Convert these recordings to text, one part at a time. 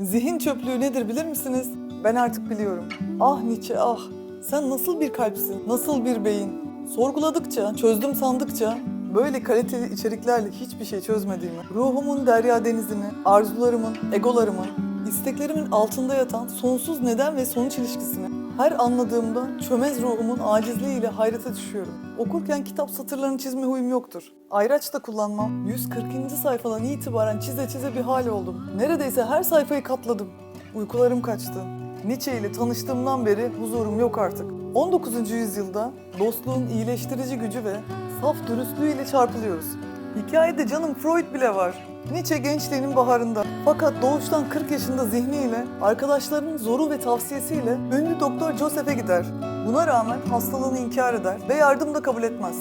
Zihin çöplüğü nedir bilir misiniz? Ben artık biliyorum. Ah Nietzsche ah. Sen nasıl bir kalpsin, nasıl bir beyin. Sorguladıkça, çözdüm sandıkça böyle kaliteli içeriklerle hiçbir şey çözmediğimi, ruhumun derya denizini, arzularımın, egolarımın, isteklerimin altında yatan sonsuz neden ve sonuç ilişkisini her anladığımda çömez ruhumun acizliğiyle hayrete düşüyorum. Okurken kitap satırlarını çizme huyum yoktur. Ayraç da kullanmam. 140. sayfadan itibaren çize çize bir hal oldum. Neredeyse her sayfayı katladım. Uykularım kaçtı. Nietzsche ile tanıştığımdan beri huzurum yok artık. 19. yüzyılda dostluğun iyileştirici gücü ve saf dürüstlüğüyle çarpılıyoruz. Hikayede canım Freud bile var. Nietzsche gençliğinin baharında. Fakat doğuştan 40 yaşında zihniyle, arkadaşlarının zoru ve tavsiyesiyle ünlü doktor Joseph'e gider. Buna rağmen hastalığını inkar eder ve yardım da kabul etmez.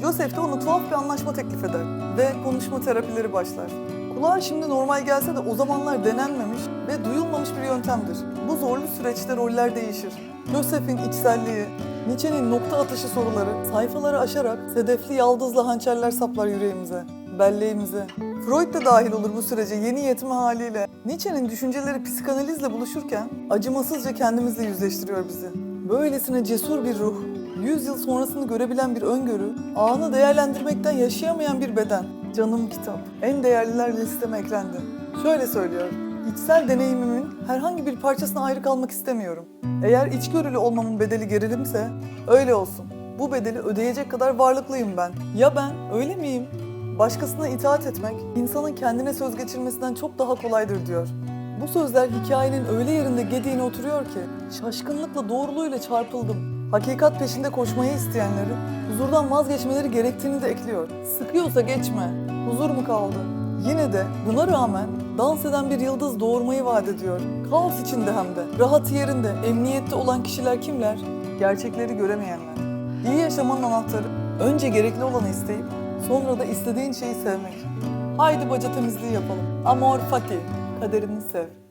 Joseph de ona tuhaf bir anlaşma teklif eder ve konuşma terapileri başlar. Kulağa şimdi normal gelse de o zamanlar denenmemiş ve duyulmamış bir yöntemdir. Bu zorlu süreçte roller değişir. Joseph'in içselliği, Nietzsche'nin nokta atışı soruları sayfaları aşarak sedefli yaldızla hançerler saplar yüreğimize, belleğimize. Freud de dahil olur bu sürece yeni yetme haliyle. Nietzsche'nin düşünceleri psikanalizle buluşurken acımasızca kendimizle yüzleştiriyor bizi. Böylesine cesur bir ruh, 100 yıl sonrasını görebilen bir öngörü, anı değerlendirmekten yaşayamayan bir beden. Canım kitap, en değerliler listeme eklendi. Şöyle söylüyor, içsel deneyimimin herhangi bir parçasına ayrı kalmak istemiyorum. Eğer içgörülü olmamın bedeli gerilimse, öyle olsun. Bu bedeli ödeyecek kadar varlıklıyım ben. Ya ben, öyle miyim? Başkasına itaat etmek, insanın kendine söz geçirmesinden çok daha kolaydır diyor. Bu sözler hikayenin öyle yerinde gediğine oturuyor ki, şaşkınlıkla doğruluğuyla çarpıldım. Hakikat peşinde koşmayı isteyenlerin huzurdan vazgeçmeleri gerektiğini de ekliyor. Sıkıyorsa geçme, huzur mu kaldı? Yine de buna rağmen dans eden bir yıldız doğurmayı vaat ediyor. Kaos içinde hem de. Rahat yerinde, emniyette olan kişiler kimler? Gerçekleri göremeyenler. İyi yaşamanın anahtarı önce gerekli olanı isteyip sonra da istediğin şeyi sevmek. Haydi baca temizliği yapalım. Amor fati, kaderini sev.